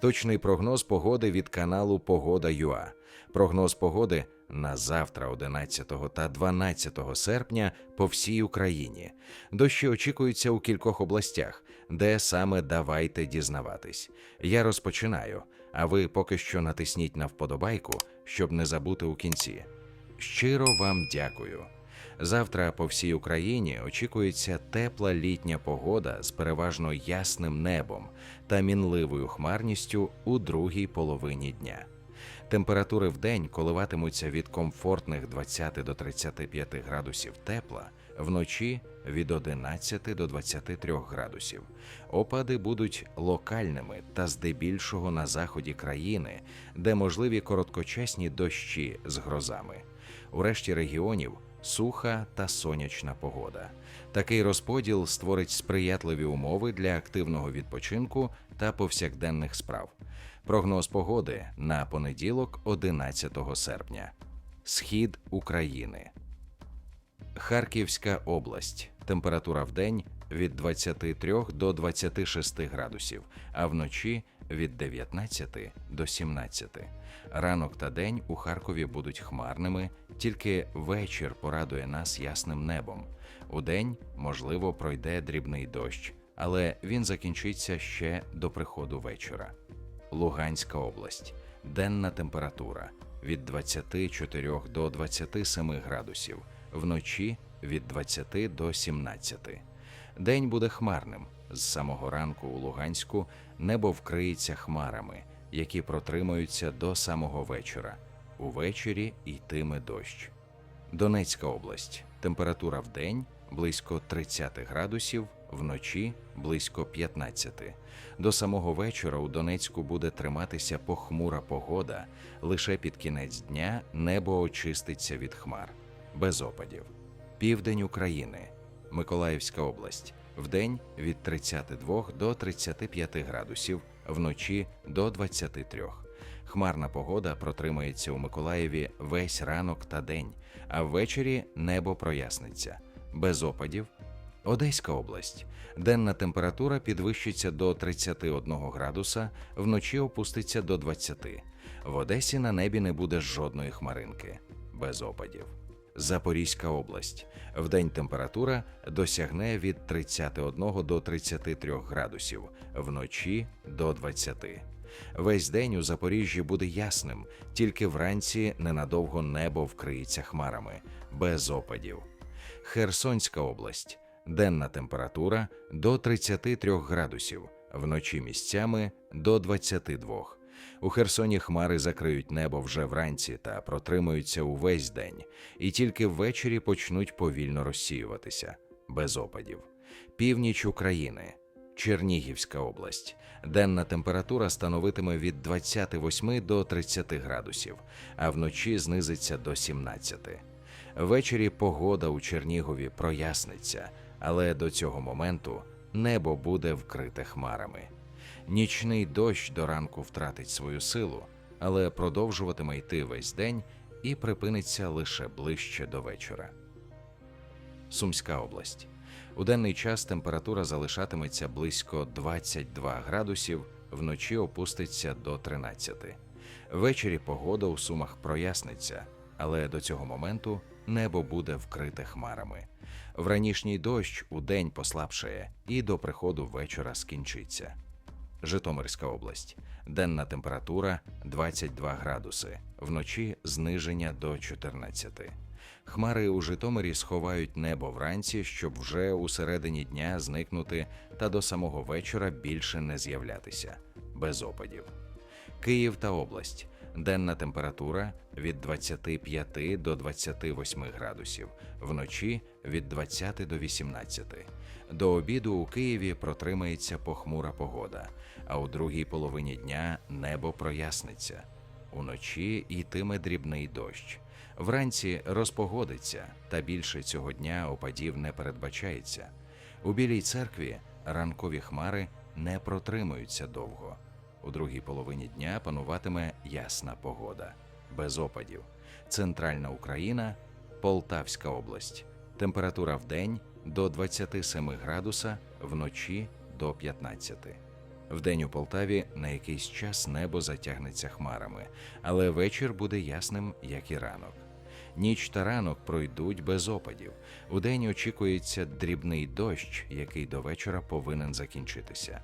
Точний прогноз погоди від каналу Погода ЮА. Прогноз погоди на завтра, 11 та 12 серпня, по всій Україні. Дощі очікуються у кількох областях, де саме давайте дізнаватись. Я розпочинаю, а ви поки що натисніть на вподобайку, щоб не забути у кінці. Щиро вам дякую. Завтра по всій Україні очікується тепла літня погода з переважно ясним небом та мінливою хмарністю у другій половині дня. Температури в день коливатимуться від комфортних 20 до 35 градусів тепла, вночі від 11 до 23 градусів. Опади будуть локальними та здебільшого на заході країни, де можливі короткочасні дощі з грозами. У решті регіонів суха та сонячна погода. Такий розподіл створить сприятливі умови для активного відпочинку та повсякденних справ. Прогноз погоди на понеділок, 11 серпня. Схід України. Харківська область. Температура в день від 23 до 26 градусів, а вночі від 19 до 17. Ранок та день у Харкові будуть хмарними, тільки вечір порадує нас ясним небом. Удень, можливо, пройде дрібний дощ, але він закінчиться ще до приходу вечора. Луганська область. Денна температура від 24 до 27 градусів, вночі від 20 до 17. День буде хмарним. З самого ранку у Луганську небо вкриється хмарами, які протримаються до самого вечора. Увечері йтиме дощ. Донецька область. Температура в день близько 30 градусів, вночі близько 15. До самого вечора у Донецьку буде триматися похмура погода. Лише під кінець дня небо очиститься від хмар, без опадів. Південь України, Миколаївська область. Вдень від 32 до 35 градусів, вночі до 23. Хмарна погода протримається у Миколаєві весь ранок та день, а ввечері небо проясниться. Без опадів. Одеська область. Денна температура підвищиться до 31 градуса, вночі опуститься до 20. В Одесі на небі не буде жодної хмаринки. Без опадів. Запорізька область. Вдень температура досягне від 31 до 33 градусів, вночі до 20. Весь день у Запоріжжі буде ясним, тільки вранці ненадовго небо вкриється хмарами, без опадів. Херсонська область. Денна температура до 33 градусів, вночі місцями до 22. У Херсоні хмари закриють небо вже вранці та протримуються увесь день, і тільки ввечері почнуть повільно розсіюватися, без опадів. Північ України, Чернігівська область. Денна температура становитиме від 28 до 30 градусів, а вночі знизиться до 17. Ввечері погода у Чернігові проясниться, але до цього моменту небо буде вкрите хмарами. Нічний дощ до ранку втратить свою силу, але продовжуватиме йти весь день і припиниться лише ближче до вечора. Сумська область. У денний час температура залишатиметься близько 22 градусів, вночі опуститься до 13. Ввечері погода у Сумах проясниться, але до цього моменту небо буде вкрите хмарами. Вранішній дощ у день послабшає і до приходу вечора скінчиться. Житомирська область. Денна температура 22 градуси, вночі зниження до 14. Хмари у Житомирі сховають небо вранці, щоб вже у середині дня зникнути та до самого вечора більше не з'являтися без опадів. Київ та область. Денна температура від 25 до 28 градусів, вночі від 20 до 18. До обіду у Києві протримається похмура погода, а у другій половині дня небо проясниться. Уночі йтиме дрібний дощ. Вранці розпогодиться, та більше цього дня опадів не передбачається. У Білій церкві ранкові хмари не протримуються довго. У другій половині дня пануватиме ясна погода, без опадів. Центральна Україна, Полтавська область. Температура в день до 27 градуса, вночі до 15. Вдень у Полтаві на якийсь час небо затягнеться хмарами, але вечір буде ясним, як і ранок. Ніч та ранок пройдуть без опадів. Удень очікується дрібний дощ, який до вечора повинен закінчитися.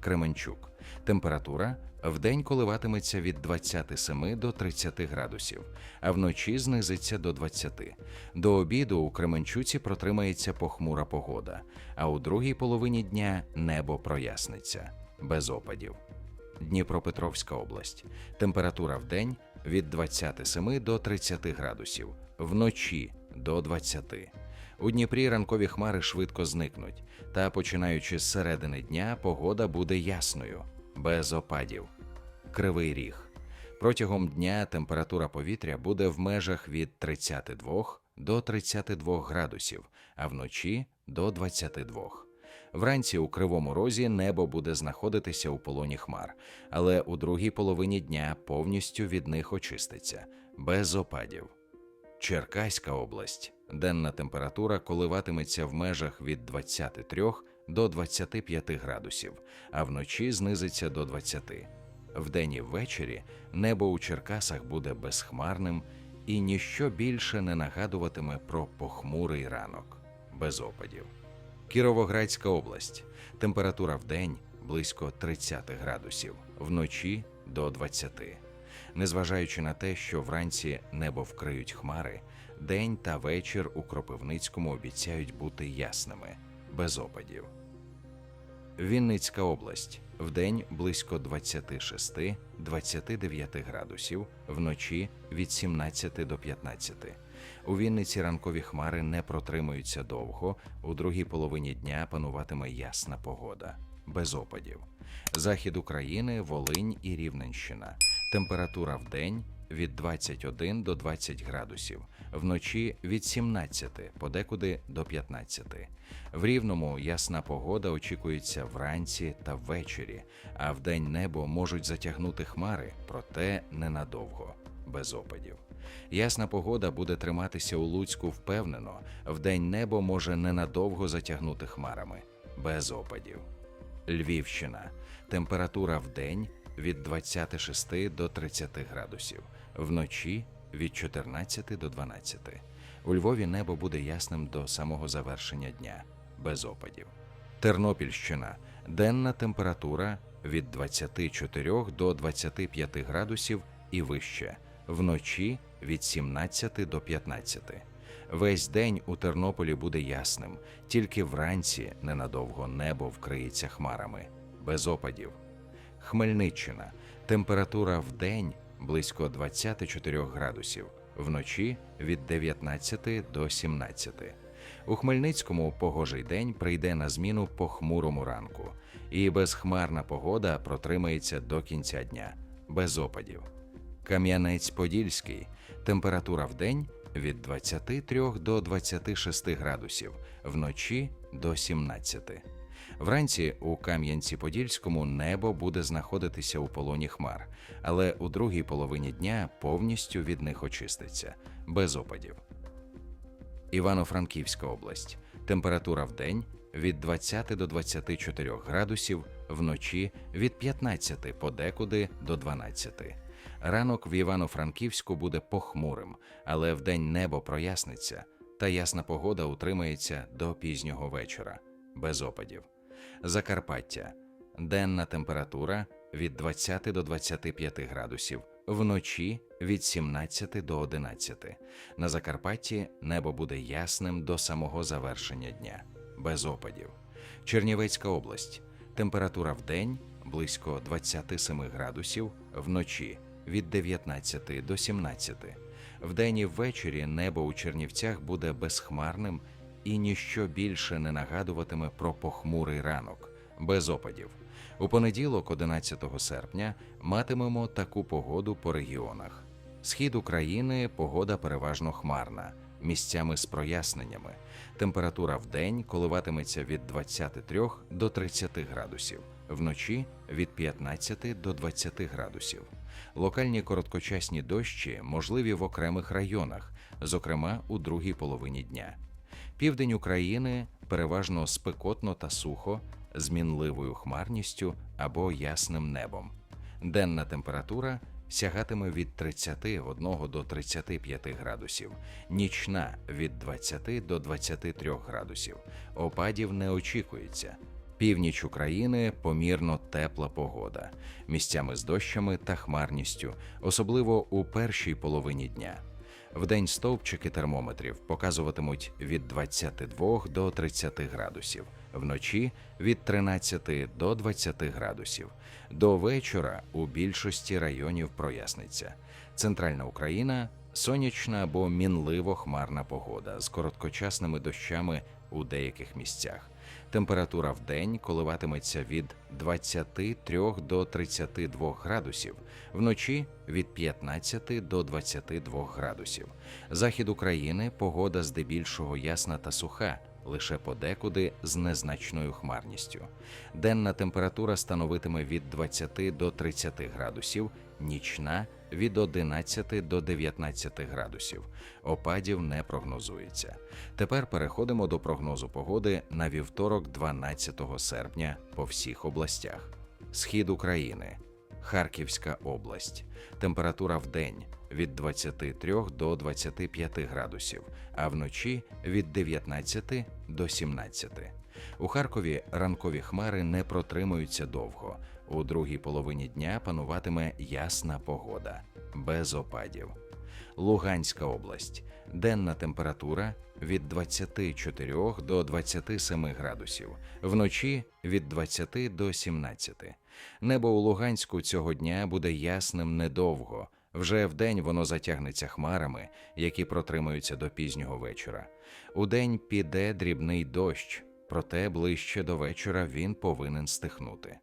Кременчук. Температура вдень коливатиметься від 27 до 30 градусів, а вночі знизиться до 20. До обіду у Кременчуці протримається похмура погода, а у другій половині дня небо проясниться без опадів. Дніпропетровська область. Температура вдень від 27 до 30 градусів, вночі до 20. У Дніпрі ранкові хмари швидко зникнуть, та починаючи з середини дня погода буде ясною, без опадів. Кривий ріг. Протягом дня температура повітря буде в межах від 32 до 32 градусів, а вночі до 22. Вранці у кривому розі небо буде знаходитися у полоні хмар, але у другій половині дня повністю від них очиститься, без опадів. Черкаська область. Денна температура коливатиметься в межах від 23 до 25 градусів, а вночі знизиться до 20. Вдень і ввечері небо у Черкасах буде безхмарним і ніщо більше не нагадуватиме про похмурий ранок, без опадів. Кіровоградська область. Температура в день близько 30 градусів, вночі до 20. Незважаючи на те, що вранці небо вкриють хмари, день та вечір у Кропивницькому обіцяють бути ясними, без опадів. Вінницька область. Вдень близько 26-29 градусів, вночі від 17 до 15. У Вінниці ранкові хмари не протримуються довго. У другій половині дня пануватиме ясна погода, без опадів. Захід України, Волинь і Рівненщина. Температура в день від 21 до 20 градусів, вночі від 17, подекуди до 15. В рівному ясна погода очікується вранці та ввечері, а вдень небо можуть затягнути хмари, проте ненадовго, без опадів. Ясна погода буде триматися у Луцьку впевнено, вдень небо може ненадовго затягнути хмарами, без опадів. Львівщина. Температура в день від 26 до 30 градусів, вночі від 14 до 12. У Львові небо буде ясним до самого завершення дня, без опадів. Тернопільщина. Денна температура від 24 до 25 градусів і вище, вночі від 17 до 15. Весь день у Тернополі буде ясним, тільки вранці ненадовго небо вкриється хмарами, без опадів. Хмельниччина. Температура в день близько 24 градусів, вночі від 19 до 17. У Хмельницькому погожий день прийде на зміну похмурому ранку, і безхмарна погода протримається до кінця дня, без опадів. Кам'янець-Подільський. Температура в день від 23 до 26 градусів, вночі до 17. Вранці у Кам'янці-Подільському небо буде знаходитися у полоні хмар, але у другій половині дня повністю від них очиститься, без опадів. Івано-Франківська область. Температура в день від 20 до 24 градусів, вночі від 15 подекуди до 12. Ранок в Івано-Франківську буде похмурим, але вдень небо проясниться, та ясна погода утримається до пізнього вечора, без опадів. Закарпаття. Денна температура від 20 до 25 градусів, вночі від 17 до 11. На Закарпатті небо буде ясним до самого завершення дня, без опадів. Чернівецька область. Температура в день близько 27 градусів, вночі від 19 до 17. Вдень і ввечері небо у Чернівцях буде безхмарним і ніщо більше не нагадуватиме про похмурий ранок, без опадів. У понеділок, 11 серпня, матимемо таку погоду по регіонах. Схід України погода переважно хмарна, місцями з проясненнями. Температура в день коливатиметься від 23 до 30 градусів, вночі від 15 до 20 градусів. Локальні короткочасні дощі можливі в окремих районах, зокрема у другій половині дня. Південь України переважно спекотно та сухо, з мінливою хмарністю або ясним небом. Денна температура сягатиме від 31 до 35 градусів, нічна від 20 до 23 градусів. Опадів не очікується. Північ України помірно тепла погода, місцями з дощами та хмарністю, особливо у першій половині дня. Вдень стовпчики термометрів показуватимуть від 22 до 30 градусів, вночі від 13 до 20 градусів. До вечора у більшості районів проясниться. Центральна Україна сонячна або мінливо хмарна погода з короткочасними дощами у деяких місцях. Температура в день коливатиметься від 23 до 32 градусів, вночі від 15 до 22 градусів. Захід України погода здебільшого ясна та суха, лише подекуди з незначною хмарністю. Денна температура становитиме від 20 до 30 градусів, нічна від 11 до 19 градусів. Опадів не прогнозується. Тепер переходимо до прогнозу погоди на вівторок, 12 серпня по всіх областях. Схід України, Харківська область. Температура в день від 23 до 25 градусів, а вночі від 19 до 17. У Харкові ранкові хмари не протримуються довго. У другій половині дня пануватиме ясна погода, без опадів. Луганська область. Денна температура від 24 до 27 градусів, вночі від 20 до 17. Небо у Луганську цього дня буде ясним недовго. Вже вдень воно затягнеться хмарами, які протримуються до пізнього вечора. Удень піде дрібний дощ, проте ближче до вечора він повинен стихнути.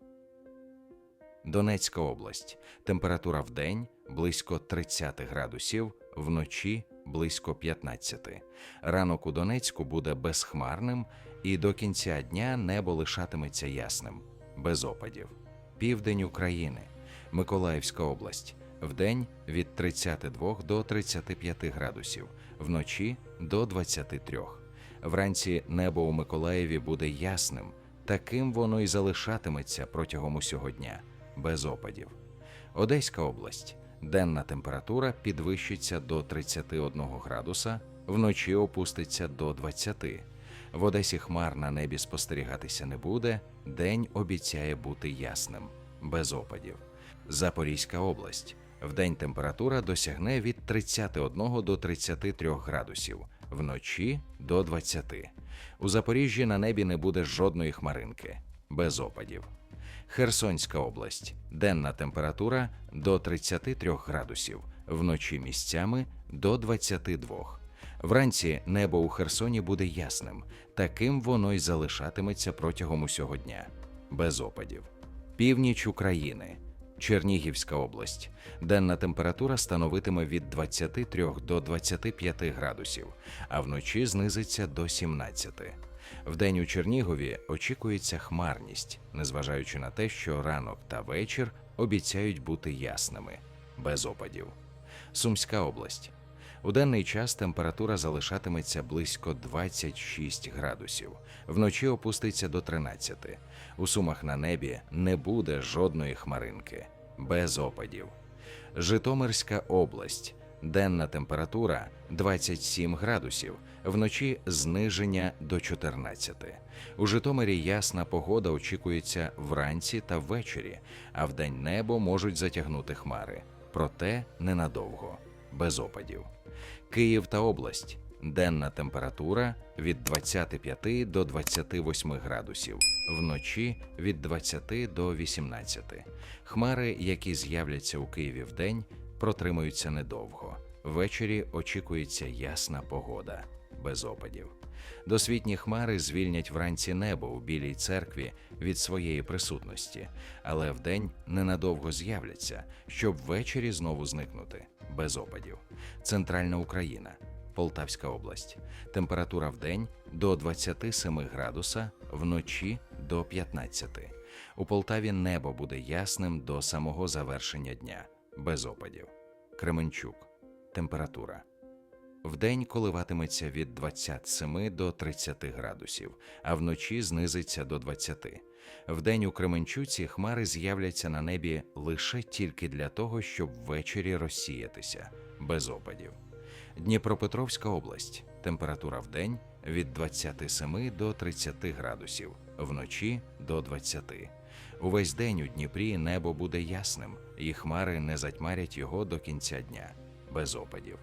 Донецька область. Температура в день близько 30 градусів, вночі близько 15. Ранок у Донецьку буде безхмарним, і до кінця дня небо лишатиметься ясним, без опадів. Південь України, Миколаївська область. Вдень від 32 до 35 градусів, вночі до 23. Вранці небо у Миколаєві буде ясним, таким воно й залишатиметься протягом усього дня, без опадів. Одеська область. Денна температура підвищиться до 31 градуса, вночі опуститься до 20. В Одесі хмар на небі спостерігатися не буде, день обіцяє бути ясним, без опадів. Запорізька область. Вдень температура досягне від 31 до 33 градусів, вночі до 20. У Запоріжжі на небі не буде жодної хмаринки, без опадів. Херсонська область. Денна температура до 33 градусів, вночі місцями до 22. Вранці небо у Херсоні буде ясним, таким воно й залишатиметься протягом усього дня, без опадів. Північ України. Чернігівська область. Денна температура становитиме від 23 до 25 градусів, а вночі знизиться до 17. Вдень у Чернігові очікується хмарність, незважаючи на те, що ранок та вечір обіцяють бути ясними, без опадів. Сумська область. У денний час температура залишатиметься близько 26 градусів, вночі опуститься до 13. У сумах на небі не буде жодної хмаринки, без опадів. Житомирська область. Денна температура 27 градусів, вночі зниження до 14. У Житомирі ясна погода очікується вранці та ввечері, а вдень небо можуть затягнути хмари, проте ненадовго, без опадів. Київ та область. Денна температура від 25 до 28 градусів, вночі від 20 до 18. Хмари, які з'являться у Києві вдень, протримаються недовго. Ввечері очікується ясна погода, без опадів. Досвітні хмари звільнять вранці небо у білій церкві від своєї присутності, але вдень ненадовго з'являться, щоб ввечері знову зникнути, без опадів. Центральна Україна. Полтавська область. Температура в день до 27 градуса, вночі до 15. У Полтаві небо буде ясним до самого завершення дня, без опадів. Кременчук. Температура. Вдень коливатиметься від 27 до 30 градусів, а вночі знизиться до 20. Вдень у Кременчуці хмари з'являться на небі лише тільки для того, щоб ввечері розсіятися, без опадів. Дніпропетровська область. Температура в день від 27 до 30 градусів, вночі до 20. Увесь день у Дніпрі небо буде ясним, і хмари не затьмарять його до кінця дня, без опадів.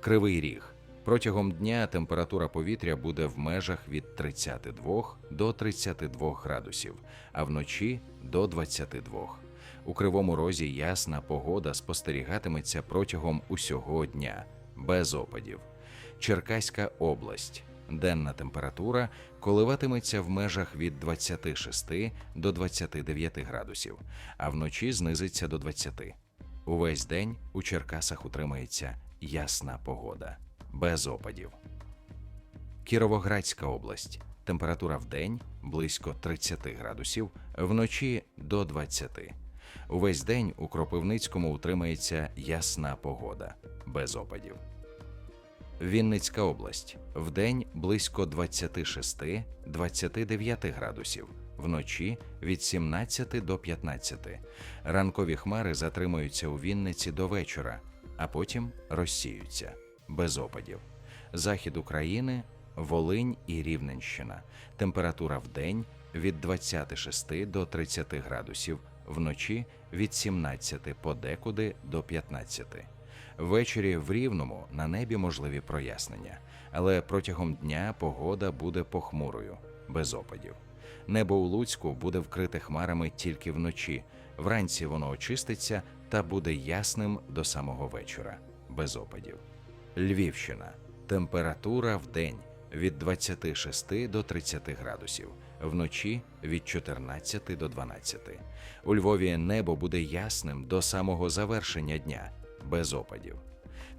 Кривий ріг. Протягом дня температура повітря буде в межах від 32 до 32 градусів, а вночі до 22. У кривому розі ясна погода спостерігатиметься протягом усього дня, без опадів. Черкаська область. Денна температура коливатиметься в межах від 26 до 29 градусів, а вночі знизиться до 20. Увесь день у Черкасах утримається ясна погода, без опадів. Кіровоградська область. Температура в день близько 30 градусів, вночі до 20. Увесь день у Кропивницькому утримається ясна погода, без опадів. Вінницька область. Вдень близько 26-29 градусів, вночі від 17 до 15. Ранкові хмари затримуються у Вінниці до вечора, а потім розсіються без опадів. Захід України, Волинь і Рівненщина. Температура в день від 26 до 30 градусів, вночі від 17 подекуди до 15. Ввечері в Рівному на небі можливі прояснення, але протягом дня погода буде похмурою, без опадів. Небо у Луцьку буде вкрите хмарами тільки вночі. Вранці воно очиститься та буде ясним до самого вечора, без опадів. Львівщина. Температура в день від 26 до 30 градусів, вночі від 14 до 12. У Львові небо буде ясним до самого завершення дня, без опадів.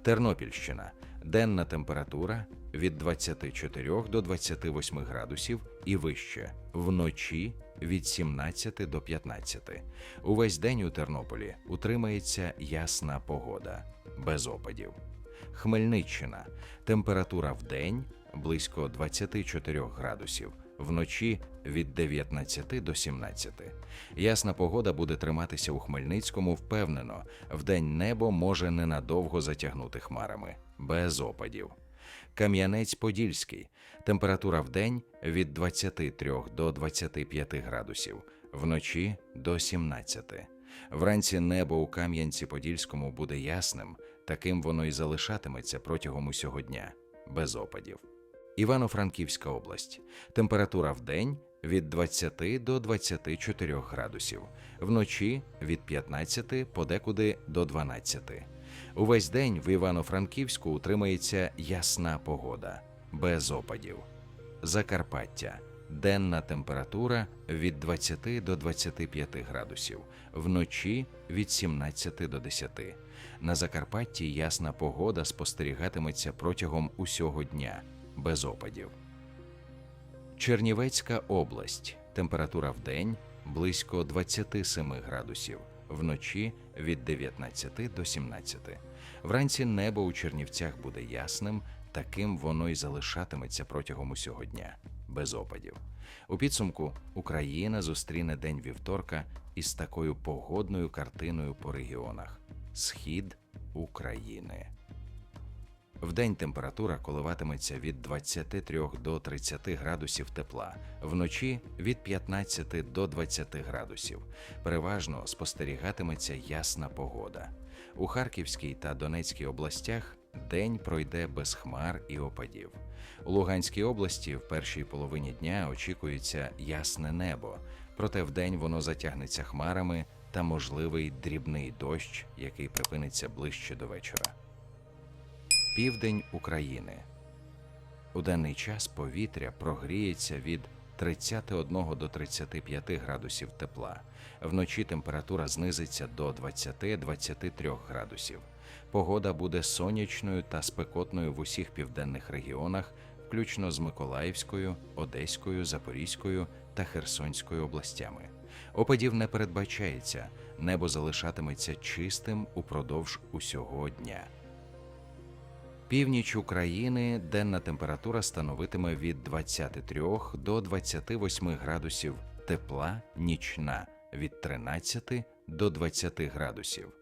Тернопільщина. Денна температура від 24 до 28 градусів і вище, вночі від 17 до 15. Увесь день у Тернополі утримається ясна погода, без опадів. Хмельниччина. Температура в день близько 24 градусів, вночі від 19 до 17. Ясна погода буде триматися у Хмельницькому впевнено. Вдень небо може ненадовго затягнути хмарами, без опадів. Кам'янець-Подільський. Температура в день від 23 до 25 градусів, вночі до 17. Вранці небо у Кам'янці-Подільському буде ясним, таким воно і залишатиметься протягом усього дня, без опадів. Івано-Франківська область. Температура в день від 20 до 24 градусів, вночі від 15 подекуди до 12. Увесь день в Івано-Франківську утримається ясна погода, без опадів. Закарпаття. Денна температура від 20 до 25 градусів, вночі від 17 до 10. На Закарпатті ясна погода спостерігатиметься протягом усього дня, без опадів. Чернівецька область. Температура в день близько 27 градусів, вночі від 19 до 17. Вранці небо у Чернівцях буде ясним, таким воно й залишатиметься протягом усього дня, без опадів. У підсумку Україна зустріне день вівторка із такою погодною картиною по регіонах: Схід України. Вдень температура коливатиметься від 23 до 30 градусів тепла, вночі від 15 до 20 градусів. Переважно спостерігатиметься ясна погода. У Харківській та Донецькій областях день пройде без хмар і опадів. У Луганській області в першій половині дня очікується ясне небо, проте вдень воно затягнеться хмарами та можливий дрібний дощ, який припиниться ближче до вечора. Південь України. У денний час повітря прогріється від 31 до 35 градусів тепла. Вночі температура знизиться до 20-23 градусів. Погода буде сонячною та спекотною в усіх південних регіонах, включно з Миколаївською, Одеською, Запорізькою та Херсонською областями. Опадів не передбачається, небо залишатиметься чистим упродовж усього дня. Північ України денна температура становитиме від 23 до 28 градусів тепла нічна від 13 до 20 градусів.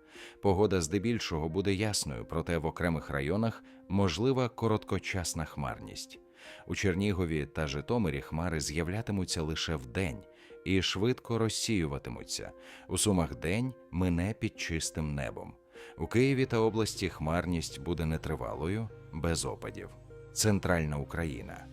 Погода здебільшого буде ясною, проте в окремих районах можлива короткочасна хмарність. У Чернігові та Житомирі хмари з'являтимуться лише вдень і швидко розсіюватимуться. У Сумах день мине під чистим небом. У Києві та області хмарність буде нетривалою, без опадів. Центральна Україна.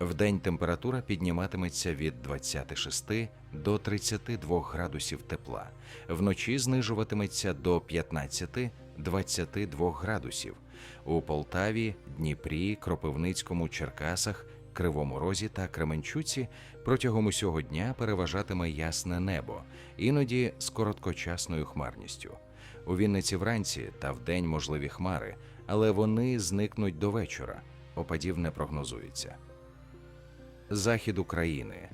Вдень температура підніматиметься від 26 до 32 градусів тепла, вночі знижуватиметься до 15-22 градусів. У Полтаві, Дніпрі, Кропивницькому, Черкасах, Кривому Розі та Кременчуці протягом усього дня переважатиме ясне небо, іноді з короткочасною хмарністю. У Вінниці вранці та вдень можливі хмари, але вони зникнуть до вечора. Опадів не прогнозується. Захід України.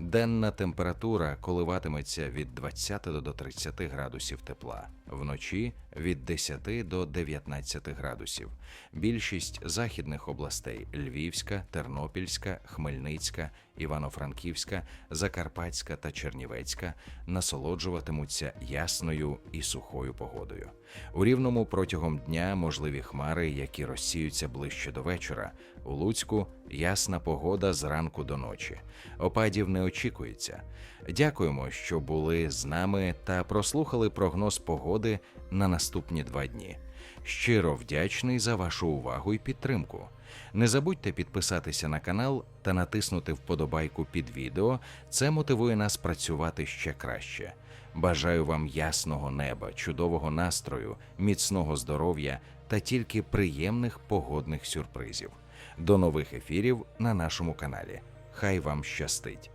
Денна температура коливатиметься від 20 до 30 градусів тепла, вночі від 10 до 19 градусів. Більшість західних областей Львівська, Тернопільська, Хмельницька, Івано-Франківська, Закарпатська та Чернівецька насолоджуватимуться ясною і сухою погодою. У рівному протягом дня можливі хмари, які розсіються ближче до вечора. У Луцьку ясна погода зранку до ночі. Опадів не очікується. Дякуємо, що були з нами та прослухали прогноз погоди на наступні два дні. Щиро вдячний за вашу увагу і підтримку. Не забудьте підписатися на канал та натиснути вподобайку під відео. Це мотивує нас працювати ще краще. Бажаю вам ясного неба, чудового настрою, міцного здоров'я та тільки приємних погодних сюрпризів. До нових ефірів на нашому каналі. Хай вам щастить!